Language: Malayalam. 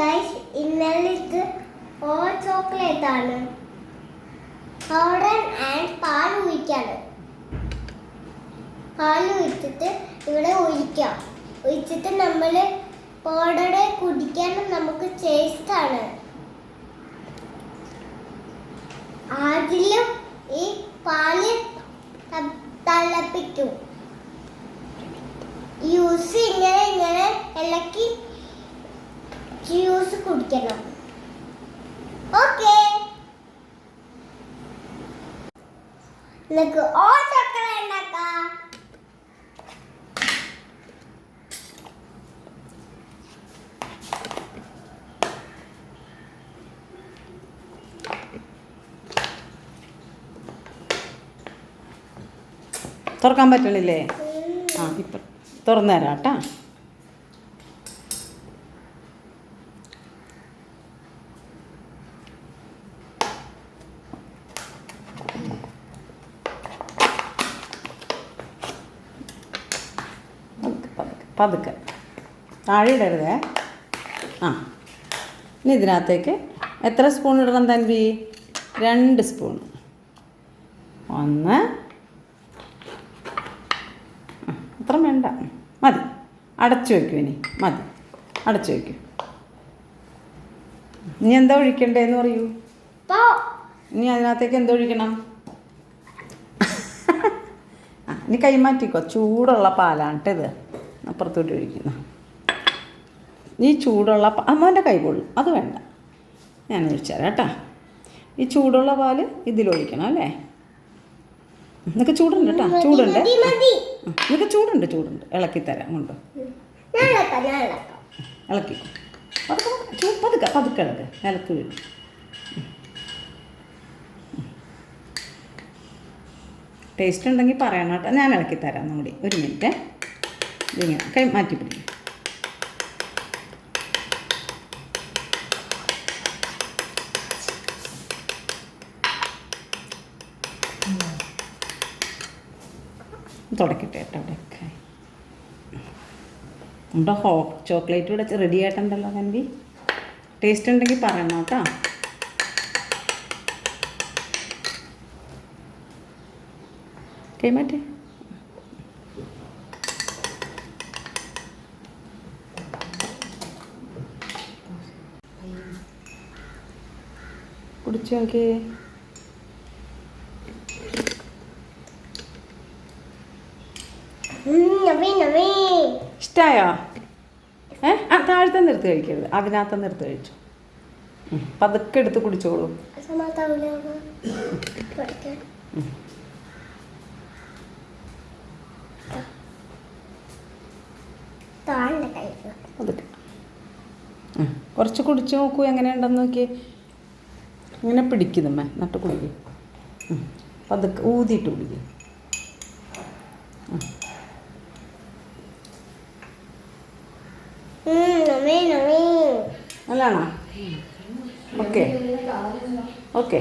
ഗൈസ് ഇന്നലെ ഇത് ഓ ചോക്ലേറ്റ് ആണ്. പൗഡർ ആൻഡ് പാൽ ഒഴിക്കാണ്. പാൽ ഒഴിച്ചിട്ട് ഇവിടെ ഒഴിക്കാം. ഒഴിച്ചിട്ട് നമ്മൾ പൗഡറെ കുടിക്കാനും നമുക്ക് ടേസ്റ്റ് ആണ്. ആദ്യം ഈ പാൽ തിളപ്പിക്കും. ജ്യൂസ് ഇങ്ങനെ ഇങ്ങനെ ഇളക്കി ജ്യൂസ് കുടിക്കണം. ഓക്കെ. തുറക്കാൻ പറ്റണില്ലേ? ആ ഇപ്പം തുറന്നു തരാം കേട്ടാ പതുക്കെ പതുക്കെ. താഴെ ഇടരുതേ. ആ. ഇനി ഇതിനകത്തേക്ക് എത്ര സ്പൂൺ ഇടണം തൻവി? രണ്ട് സ്പൂൺ ഒന്ന്. അത്ര വേണ്ട. മതി. അടച്ചു വയ്ക്കൂ ഇനി. മതി. അടച്ചു വയ്ക്കൂ ഇനി എന്താ ഒഴിക്കണ്ടേന്ന് പറയൂ? ഇനി അതിനകത്തേക്ക് എന്താ ഒഴിക്കണം? ആ ഇനി കൈമാറ്റിക്കോ ചൂടുള്ള പാലാണ് കേട്ടോ ഇത് അപ്പുറത്തോട്ട് ഒഴിക്കുന്നു ഈ ചൂടുള്ള അമ്മന്റെ കൈ കൊള്ളും അത് വേണ്ട. ഞാൻ ഒഴിച്ചു തരാം കേട്ടോ. ഈ ചൂടുള്ള പാൽ ഇതിലൊഴിക്കണം അല്ലേ? നിനക്ക് ചൂടുണ്ട് കേട്ടോ. ചൂടുണ്ട്. നിനക്ക് ചൂടുണ്ട് ചൂടുണ്ട്. ഇളക്കി തരാം കൊണ്ട്. ഇളക്കാം പതുക്കെ പതുക്കെ ഇളക്ക്. ഇളക്ക് വീഴും ടേസ്റ്റ് ഉണ്ടെങ്കിൽ പറയണം കേട്ടോ. ഞാൻ ഇളക്കി തരാം നമ്മുടെ ഒരു മിനിറ്റ്. ഇതിങ്ങനെ കൈ മാറ്റി പിടിക്കും. തുടക്കട്ടെ കേട്ടോ അവിടെയൊക്കെ നമ്മുടെ ഹോ ചോക്ലേറ്റ് ഇവിടെ റെഡി ആയിട്ടുണ്ടല്ലോ കൻവി ടേസ്റ്റ് ഉണ്ടെങ്കിൽ പറയണം കേട്ടോ കൈമാറ്റേ കുടിച്ചു നോക്കിയേ. ഇഷ്ടമായോ ഏ? ആ താഴത്തെ നിർത്ത് കഴിക്കരുത്. അതിനകത്ത് നിർത്ത് കഴിച്ചു. പതുക്കെ എടുത്ത് കുടിച്ചോളൂ. കുറച്ച് കുടിച്ചു നോക്കൂ. എങ്ങനെയുണ്ടെന്ന് നോക്കി ഇങ്ങനെ പിടിക്കുന്നമ്മേ നട്ട് കുടിക്കും പതുക്കെ ഊതിയിട്ട് കുടിക്കും നല്ലതാണോ? ഓക്കെ. ഓക്കെ.